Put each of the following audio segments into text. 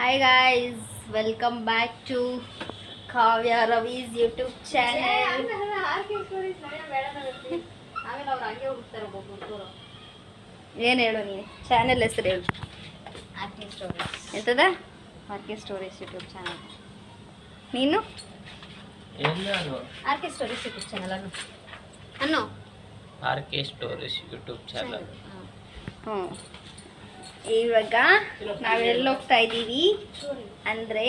Hi guys welcome back to Kavya Ravi's YouTube channel ಏನು ಹೇಳು ನೀನು? ಚಾನೆಲ್ ಹೆಸರು ಹೇಳು. ಎಂತದ? R K stories YouTube channel ನೀನು? RK R K stories YouTube channel ಅನ್ನು. ಅನ್ನು? R K stories YouTube channel ಹ್ಞೂ ಇವಾಗ ನಾವೆಲ್ಲ ಹೋಗ್ತಾ ಇದ್ದೀವಿ ಅಂದರೆ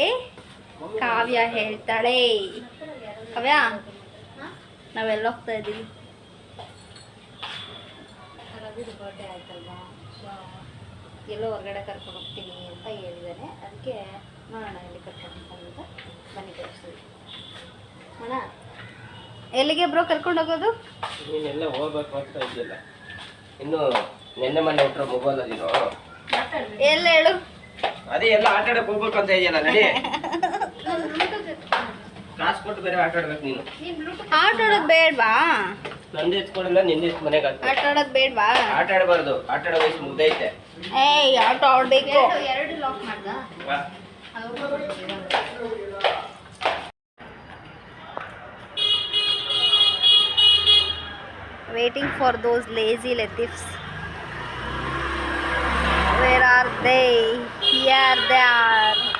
ಕಾವ್ಯ ಹೇಳ್ತಾಳೆ. ಕಾವ್ಯ ನಾವೆಲ್ಲ ಹೋಗ್ತಾ ಇದ್ದೀವಿ? ರವಿದು ಬರ್ಡೇ ಆಯ್ತಲ್ವಾ ಎಲ್ಲೋ ಹೊರಗಡೆ ಕರ್ಕೊಂಡು ಹೋಗ್ತೀನಿ ಅಂತ ಹೇಳಿದ್ದಾರೆ ಅದಕ್ಕೆ ನೋಡೋಣ ಎಲ್ಲಿ ಕರ್ಕೊಂಡು ಹೋಗ್ತಾನೆ ಬನ್ನಿ ತೋರಿಸ್ತೀವಿ. ಅಣ್ಣ ಎಲ್ಲಿಗೆ ಬ್ರೋ ಕರ್ಕೊಂಡು ಹೋಗೋದು? ನೀನೆಲ್ಲ ಹೋಗ್ಬೇಕು ಅಂತ ಇದ್ದಿಲ್ಲ. ಇನ್ನು ನಿನ್ನೆ ಮೊನ್ನೆ ಹುಟ್ಟರು ಮೊಬೈಲ್ ನೀನು ಎಲ್ಲ ಹೇಳು. ಅದೇ ಎಲ್ಲ ಆಟ ಆಡಕ್ ಹೋಗ್ಬೇಕು ಅಂತ ಇದೆಯಲ್ಲ ನಡಿ. ಕಾಸು ಕೊಟ್ಟು ಬೇರೆ ಆಟ ಆಡ್ಬೇಕು ನೀನು. ಆಟ ಆಡೋದು ಬೇಡವಾ? ನಂದು ಎತ್ಕೊಂಡಿಲ್ಲ ನಿಂದು ಎತ್ ಮನೆಗೆ ಆಟ ಆಡೋದು ಬೇಡವಾ? ಆಟ ಆಡಬಾರ್ದು. ಆಟ ಆಡೋ ವಯಸ್ಸು ಮುಗ್ದೈತೆ. ಏಯ್ ಆಟ ಆಡ್ಬೇಕು. ಎರಡು ಲಾಕ್ ಮಾಡ್ದ? waiting for those lazy latifs. Where are they? Here they are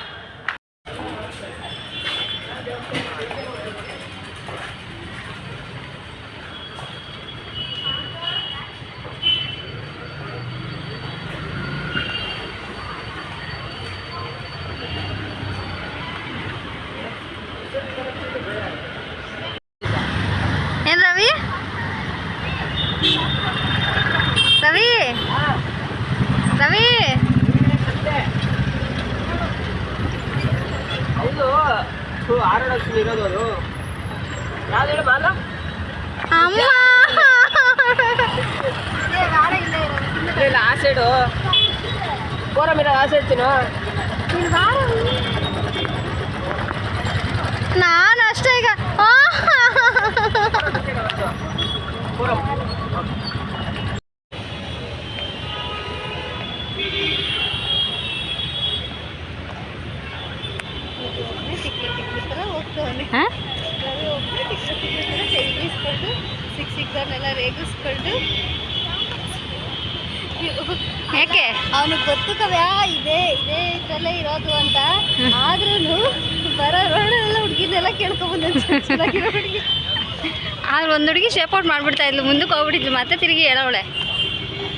ಹುಡುಗಿ ಶೇಪ್ ಔಟ್ ಮಾಡ್ಬಿಡ್ತಾ ಇದ್ಲು ಮುಂದಕ್ಕೆ ಹೋಗ್ಬಿಟ್ಟಿದ್ಲು ಮತ್ತೆ ತಿರುಗಿ ಹೇಳವಳೆ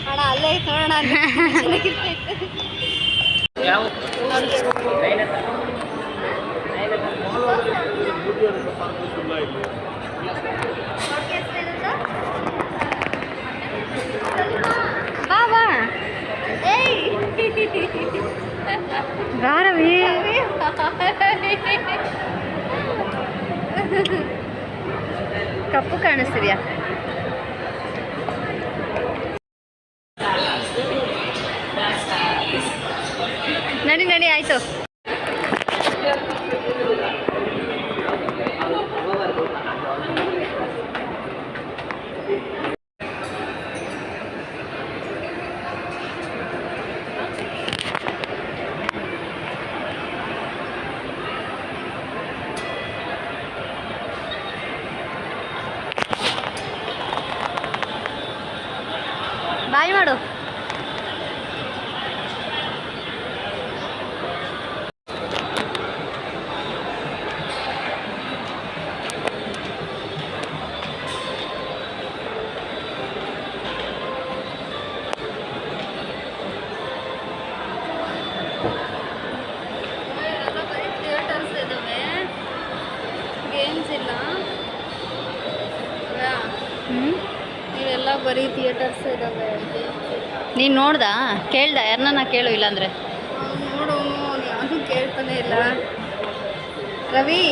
ಅಣ್ಣ ಅಲ್ಲೇ ಐತೆ ನೋಡೋಣ ಚೆನ್ನಾಗಿರ್ತೈತೆ ಯಾವ ಬಾ ಬಾ ಏಯ್ ಬಾ ರವಿ ಕಪ್ಪು ಕಾಣಿಸ್ತಿದ್ಯಾ હાલ વાળો ನೋಡ್ದಾ? ಕೇಳ್ದ? ಯಾರನ್ನ ಕೇಳು ಇಲ್ಲಾಂದರೆ. ನೋಡು ಯಾವುದು ಕೇಳ್ತಾನೆ ಇಲ್ಲ. ರವಿ!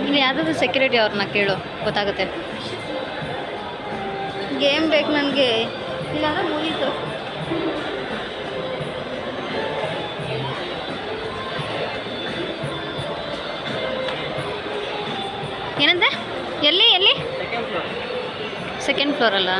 ಇಲ್ಲಿ ಯಾವುದಾದ್ರು ಸೆಕ್ಯೂರಿಟಿ ಅವ್ರನ್ನ ಕೇಳು ಗೊತ್ತಾಗುತ್ತೆ. ಗೇಮ್ ಬೇಕು ನನಗೆ. ಇಲ್ಲಾಂದ್ರೆ ಮುಗೀತು ಏನಂತೆ? ಎಲ್ಲಿ ಎಲ್ಲಿ? ಸೆಕೆಂಡ್ ಫ್ಲೋರ್ ಸೆಕೆಂಡ್ ಫ್ಲೋರಲ್ಲ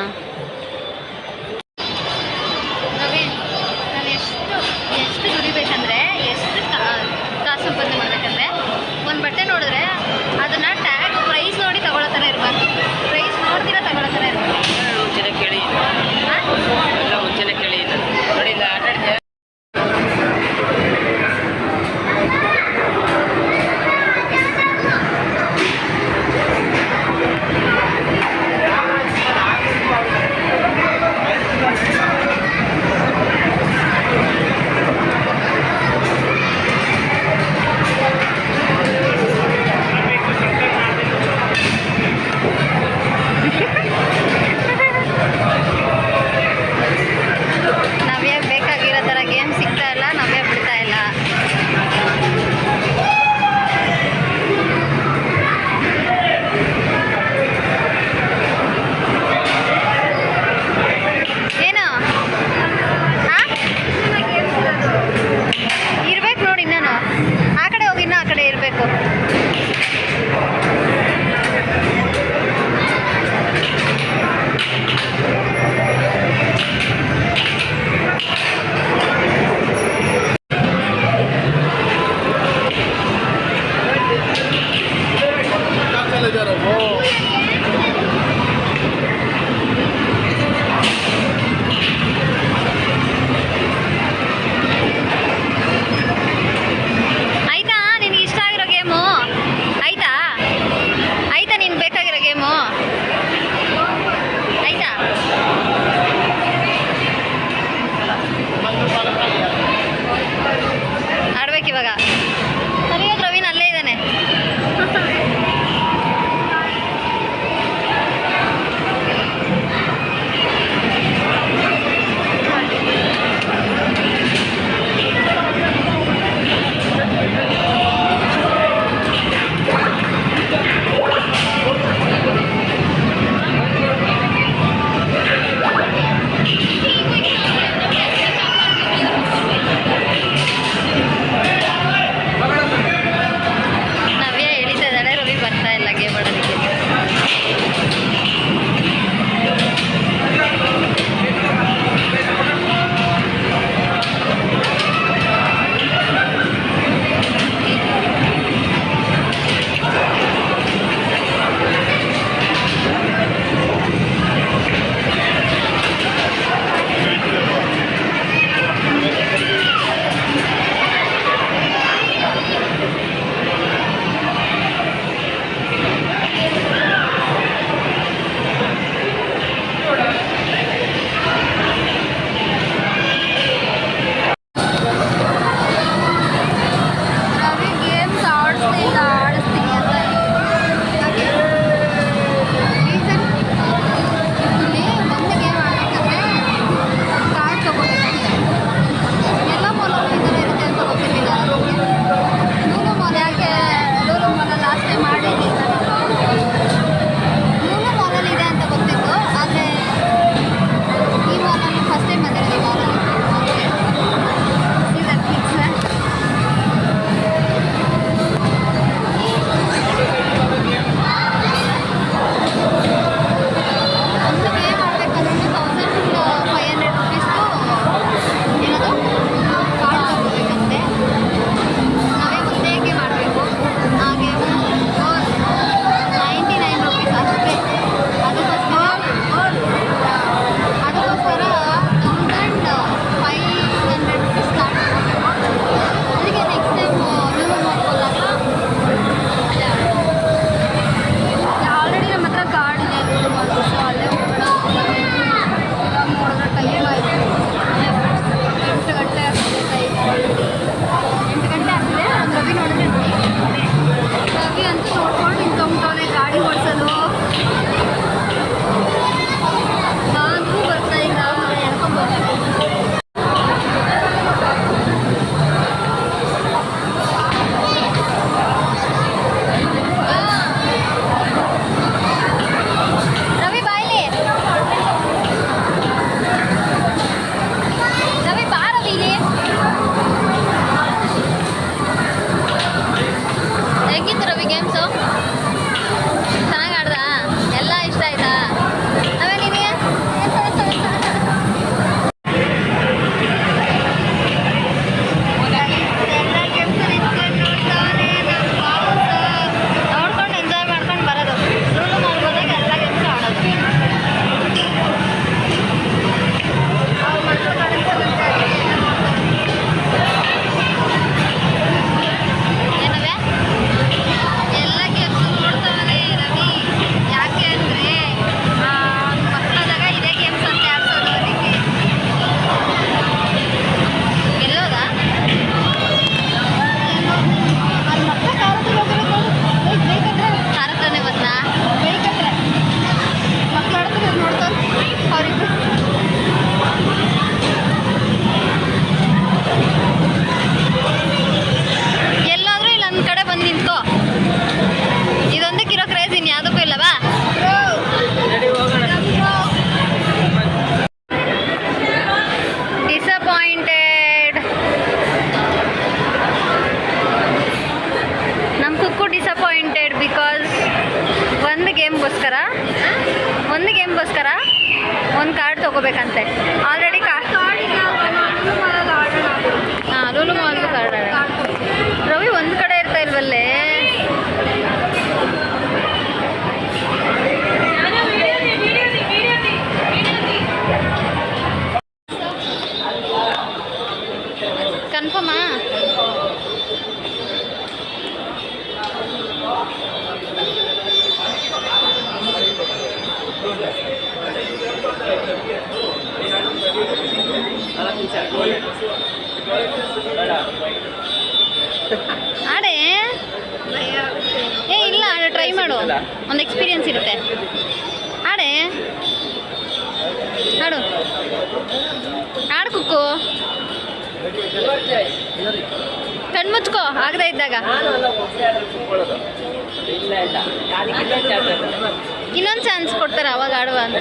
ಇನ್ನೊಂದು ಚಾನ್ಸ್ ಕೊಡ್ತಾರೆ ಅವಾಗ ಆಡುವ ಅಂತ.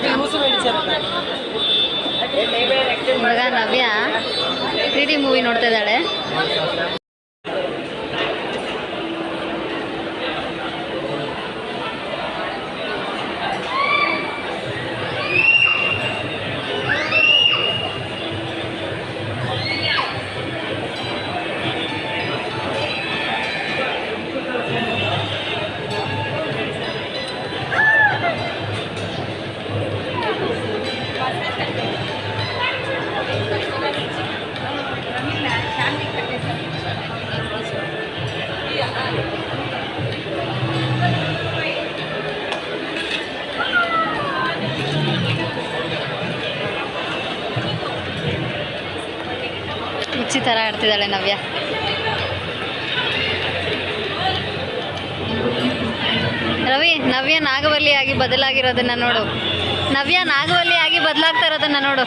ಮಗ ನವ್ಯ. ತ್ರೀ ಡಿ ಮೂವಿ ನೋಡ್ತಾ ಇದ್ದಾಳೆ. ಹುಚ್ಚಿ ಥರ ಆಡ್ತಿದ್ದಾಳೆ ನವ್ಯ. ರವಿ ನವ್ಯ ನಾಗವಲ್ಲಿಯಾಗಿ ಬದಲಾಗಿರೋದನ್ನ ನೋಡು. ನವ್ಯ ನಾಗವಲ್ಲಿಯಾಗಿ ಬದಲಾಗ್ತಾ ಇರೋದನ್ನ ನೋಡು.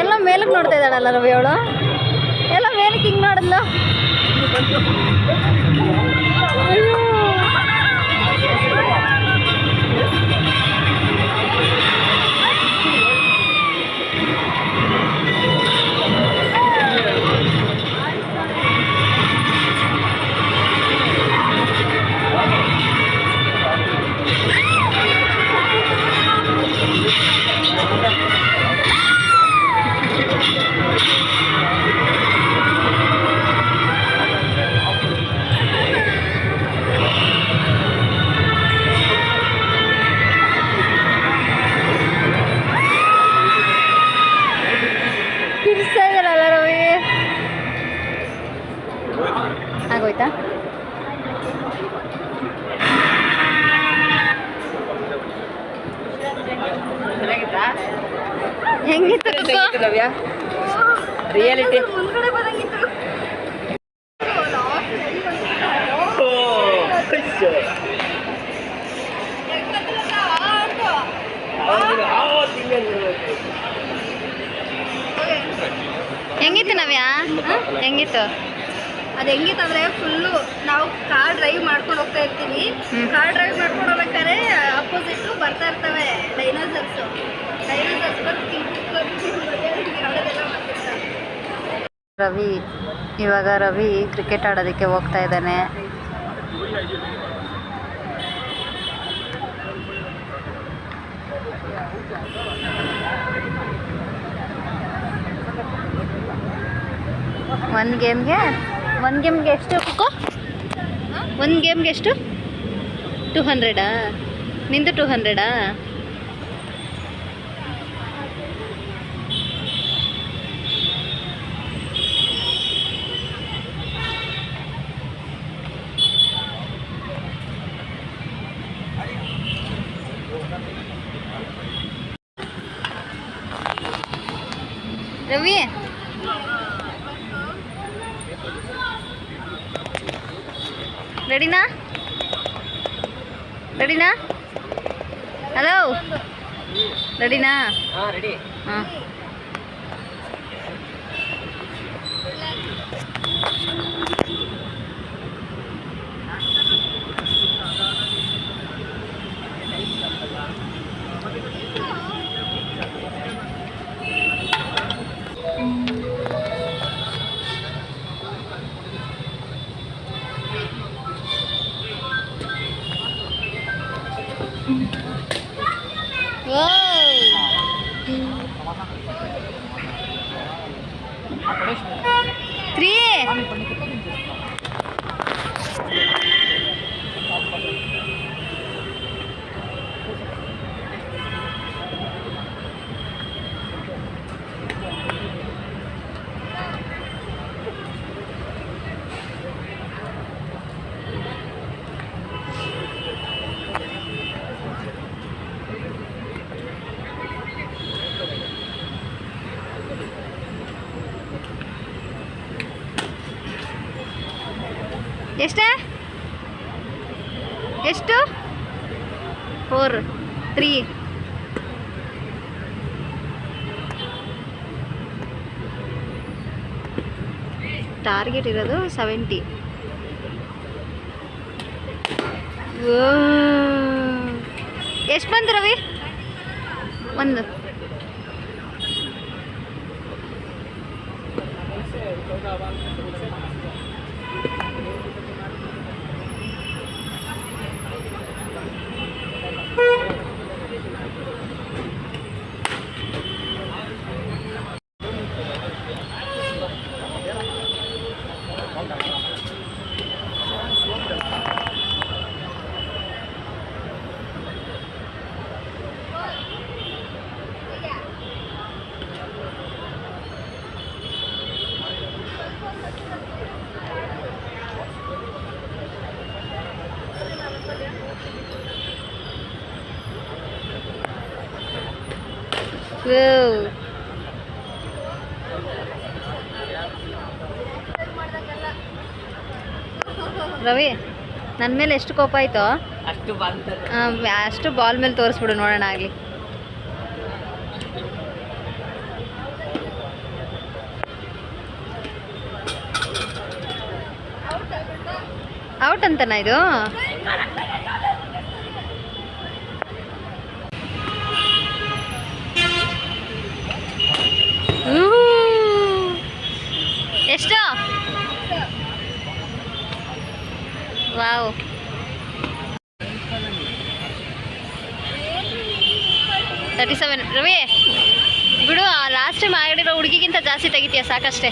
ಎಲ್ಲ ಮೇಲಕ್ಕೆ ನೋಡ್ತಾ ಇದ್ದಾಳಲ್ಲ ರವಿ ಅವಳು? ಎಲ್ಲ ಮೇಲಕ್ಕೆ ಹಿಂಗೆ ನೋಡಿದ್ಲ? ಆಗೋಯ್ತಾ ಹೆಂಗಿತ್ತು ರಿಯಾಲಿಟಿ ರವಿ, ಇವಾಗ ರವಿ ಕ್ರಿಕೆಟ್ ಆಡೋದಕ್ಕೆ ಹೋಗ್ತಾ ಇದ್ದಾನೆ. ಒಂದು ಗೇಮ್ಗೆ ಒಂದು ಗೇಮ್ಗೆ ಎಷ್ಟು? ಖೋ ಒಂದು ಗೇಮ್ಗೆ ಎಷ್ಟು? ಟೂ ಹಂಡ್ರೆಡಾ ನಿಂದು ಟೂ ಹಂಡ್ರೆಡಾ ರವಿ? ರೆಡಿನಾ ರೆಡಿನಾ ಹಲೋ ರೆಡಿನಾ ಹಾಂ. ತ್ರೀ ಎಷ್ಟ ಎಷ್ಟು ಫೋರ್ ತ್ರೀ ಟಾರ್ಗೆಟ್ ಇರೋದು ಸೆವೆಂಟಿ. ಎಷ್ಟು ಬಂತು ರವಿ? ಒಂದು. ರವಿ ನನ್ನ ಮೇಲೆ ಎಷ್ಟು ಕೋಪ ಆಯ್ತೋ? ಅಷ್ಟು ಅಷ್ಟು ಬಾಲ್ ಮೇಲೆ ತೋರಿಸ್ಬಿಡು ನೋಡೋಣ ಆಗಲಿ. ಔಟ್ ಅಂತನಾ ಇದು ಊಹೂ. ಎಷ್ಟು ವಾವ್ ತರ್ಟಿ ಸೆವೆನ್ ರವಿ ಬಿಡು ಲಾಸ್ಟ್ ಟೈಮ್ ಆಗಿರೋ ಹುಡುಗಿಗಿಂತ ಜಾಸ್ತಿ ತೆಗಿತೀಯ ಸಾಕಷ್ಟೇ.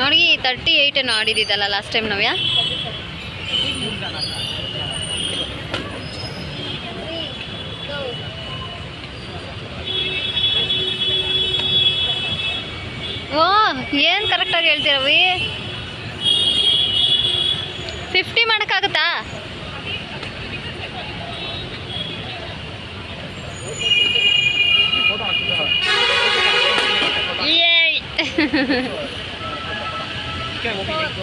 ನೋಡಿ ತರ್ಟಿ ಏಯ್ಟ್ ಏನೋ ಆಡಿದ್ದಿದ್ದಲ್ಲ ಲಾಸ್ಟ್ ಟೈಮ್ ನವ್ಯಾ? ಓ ಏನು ಕರೆಕ್ಟಾಗಿ ಹೇಳ್ತೀರವಿ ಫಿಫ್ಟಿ ಮಾಡೋಕ್ಕಾಗುತ್ತಾ? 回も見に行く。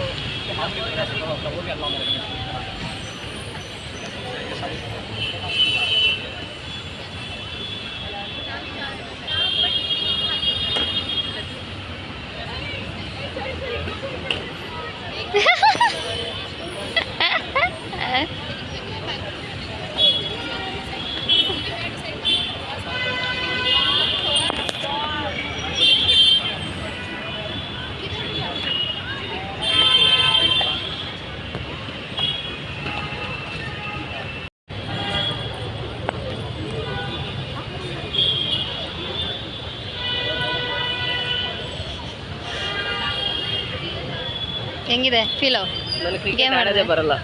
ಹೆಂಗಿದೆ? ಫೀಲು ನನಗೆ ಕ್ರಿಕೆಟ್ ಆಡೋದೇ ಬರಲ್ಲ.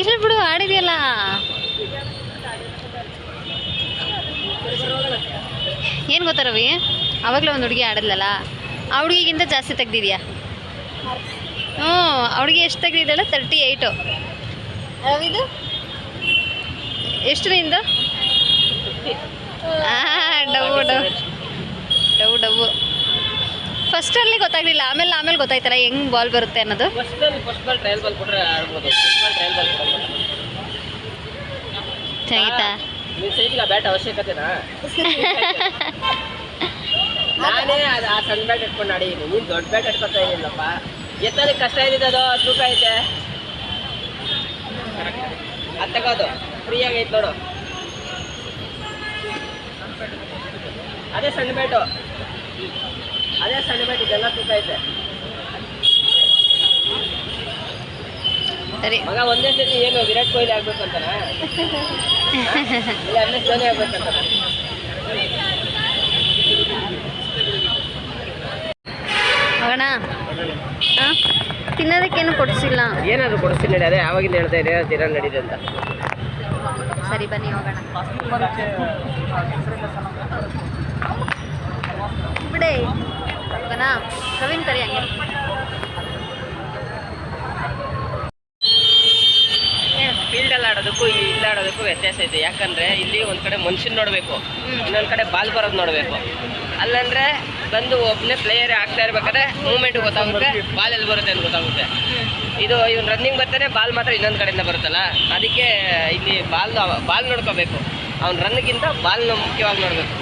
ಇಲ್ಲ ಬಿಡು ಆಡಿದೆಯಲ್ಲ? ಏನು ಗೊತ್ತಾ ರವಿ? ಆವಾಗಲೇ ಒಂದು ಹುಡುಗಿ ಆಡಿದ್ಲಲ್ಲ? ಆ ಹುಡುಗಿಗಿಂತ ಜಾಸ್ತಿ ತೆಗ್ದಿದ್ಯಾ? ಹ್ಞೂ ಅವಳಿಗೆ ಹುಡುಗಿ ಎಷ್ಟು ತೆಗ್ದಿದ್ದಾಳೆ? Thirty eight ರವಿದು? ಎಷ್ಟು ನಿಂದು? ಡವ್ ಫಸ್ಟಲ್ಲಿ ಗೊತ್ತಾಗಲಿಲ್ಲ ಆಮೇಲೆ ಆಮೇಲೆ ಗೊತ್ತಾಯ್ತಲ್ಲ ಹೆಂಗ್ ಬಾಲ್ ಬರುತ್ತೆ ಅನ್ನೋದು. ಫಸ್ಟ್ ಫಸ್ಟ್ ಫಸ್ಟ್ ಚೆನ್ನಾಗಿತ್ತಾ? ಬ್ಯಾಟ್ ಅವಶ್ಯಕತೆನಾ? ನಾನೇ ಅದು ಆ ಸಣ್ಣ ಬ್ಯಾಟ್ ಇಟ್ಕೊಂಡು ಆಡಿದ್ದೀನಿ ನೀನು ದೊಡ್ಡ ಬ್ಯಾಟ್ ಇಟ್ಕೊತಾ ಇದ್ದೀನಪ್ಪ. ಎತ್ತೋದಕ್ಕೆ ಕಷ್ಟ ಅದು? ತೂಕ ಐತೆ. ಅದು ತಗೋದು. ಫ್ರೀ ಆಗೈತೆ ನೋಡು. ಅದೇ ಸಣ್ಣ ಬ್ಯಾಟು ಅದೇ ಸೆಲೆಬ್ರೇಟ್ ಇದೆಲ್ಲ ತೂಕ ಐತೆ. ಸರಿ. ಮಗ ಒಂದೇ ಸತಿ ಏನು ವಿರಾಟ್ ಕೊಹ್ಲಿ ಆಗ್ಬೇಕಂತಾನ? ಇಲ್ಲ ಎಂ ಎಸ್ ಧೋನಿ ಅಂತ ಹೋಗೋಣ ಹಾಂ? ತಿನ್ನೋದಕ್ಕೇನು ಕೊಡಿಸಿಲ್ಲ. ಏನಾದ್ರು ಕೊಡಿಸಿಲ್ಲ ನಡಿ ಅದೇ ಅವಾಗಿಂದ ಹೇಳ್ತಾ ಇದೆ ದಿನ ನಡೀದೆ ಅಂತ. ಸರಿ ಬನ್ನಿ ಹೋಗೋಣ. ಬಿಡೆ. ಹೋಗೋಣ? ಪ್ರವೀಣ್ ಕರಿ ಹಂಗೆ. ಫೀಲ್ಡಲ್ಲಿ ಆಡೋದಕ್ಕೂ ಇಲ್ಲಿ ಆಡೋದಕ್ಕೂ ವ್ಯತ್ಯಾಸ ಇದೆ. ಯಾಕಂದ್ರೆ ಇಲ್ಲಿ ಒಂದ್ ಕಡೆ ಮನುಷ್ಯನ್ ನೋಡಬೇಕು ಇನ್ನೊಂದು ಕಡೆ ಬಾಲ್ ಬರೋದು ನೋಡಬೇಕು. ಅಲ್ಲಂದ್ರೆ ಬಂದು ಒಬ್ಬನೇ ಪ್ಲೇಯರ್ ಆಗ್ತಾ ಇರ್ಬೇಕಾದ್ರೆ ಮೂಮೆಂಟ್ ಗೊತ್ತಾಗುತ್ತೆ ಬಾಲ್ ಎಲ್ಲಿ ಬರುತ್ತೆ ಅಂತ ಗೊತ್ತಾಗುತ್ತೆ. ಇದು ಇವ್ನ ರನ್ನಿಂಗ್ ಬರ್ತಾನೆ ಬಾಲ್ ಮಾತ್ರ ಇನ್ನೊಂದ್ ಕಡೆಯಿಂದ ಬರುತ್ತಲ್ಲ? ಅದಕ್ಕೆ ಇಲ್ಲಿ ಬಾಲ್ ಬಾಲ್ ನೋಡ್ಕೋಬೇಕು. ಅವ್ನ ರನ್ಗಿಂತ ಬಾಲ್ನ ಮುಖ್ಯವಾಗಿ ನೋಡಬೇಕು.